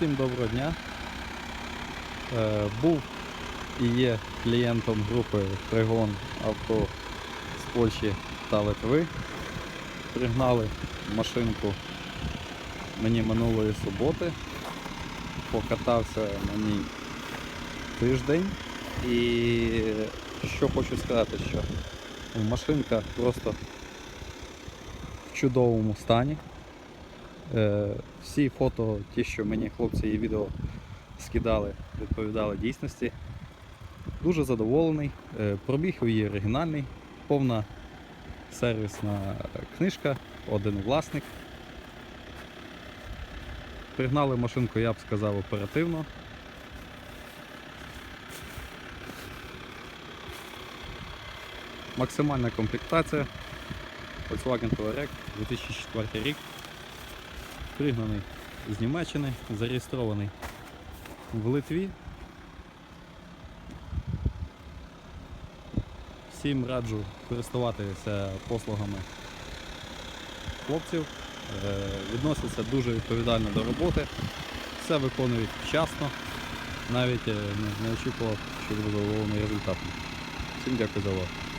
Всім доброго дня. Е, Був і є клієнтом групи Пригон авто з Польщі та Литви. Пригнали машинку мені минулої суботи. Покатався на ній тиждень. І що хочу сказати, що машинка просто в чудовому стані. Е, Всі фото, ті, що мені хлопці і відео скидали, відповідали дійсності. Дуже задоволений. Е, Пробіг її оригінальний, повна сервісна книжка, один власник. Пригнали машинку, я б сказав, оперативно. Максимальна комплектація. Volkswagen Touareg 2004 рік. Пригнаний з Німеччини, зареєстрований в Литві. Всім раджу користуватися послугами хлопців. Е, Відносяться дуже відповідально до роботи, все виконують вчасно. Навіть е, не, очікував, що буде задоволений результатом. Всім дякую за увагу.